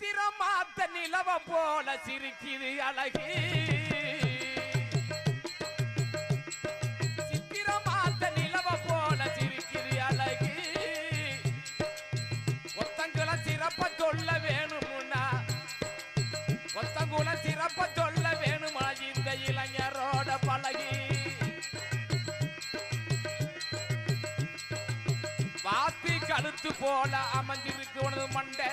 சித்திரமாத்த நிலவ போல சிரிக்குது அழகு. சித்திரமாத்த நிலவ போல சிரிக்குது அழகு. ஒத்தங்குல சிறப்ப சொல்ல வேணும்னா ஒத்தங்குல சிறப்ப சொல்ல வேணுமா இந்த இளைஞரோட பழகி. வாத்தி கழுத்து போல அமைஞ்சிருக்கு உனது மண்டை.